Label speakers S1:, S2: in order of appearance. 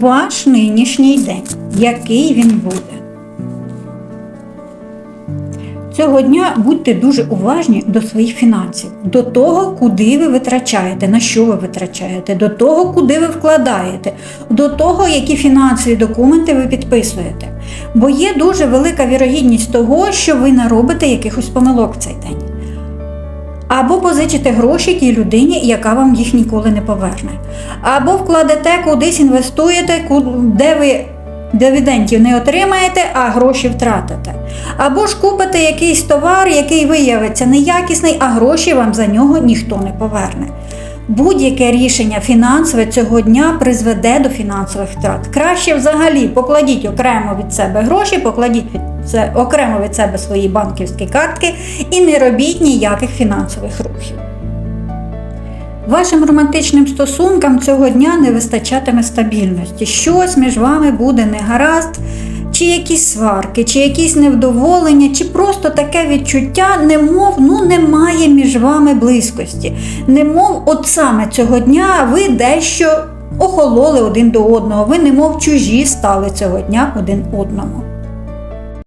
S1: ваш нинішній день, який він буде. Цього дня будьте дуже уважні до своїх фінансів, до того, куди ви витрачаєте, на що ви витрачаєте, до того, куди ви вкладаєте, до того, які фінансові документи ви підписуєте. Бо є дуже велика вірогідність того, що ви наробите якихось помилок в цей день. Або позичите гроші тій людині, яка вам їх ніколи не поверне. Або вкладете кудись, інвестуєте, де ви дивідендів не отримаєте, а гроші втратите. Або ж купите якийсь товар, який виявиться неякісний, а гроші вам за нього ніхто не поверне. Будь-яке рішення фінансове цього дня призведе до фінансових втрат. Краще взагалі покладіть окремо від себе гроші, покладіть це окремо від себе свої банківські картки і не робіть ніяких фінансових рухів. Вашим романтичним стосункам цього дня не вистачатиме стабільності. Щось між вами буде негаразд, чи якісь сварки, чи якісь невдоволення, чи просто таке відчуття, немов ну немає між вами близькості. Немов от саме цього дня ви дещо охололи один до одного, ви немов чужі стали цього дня один одному.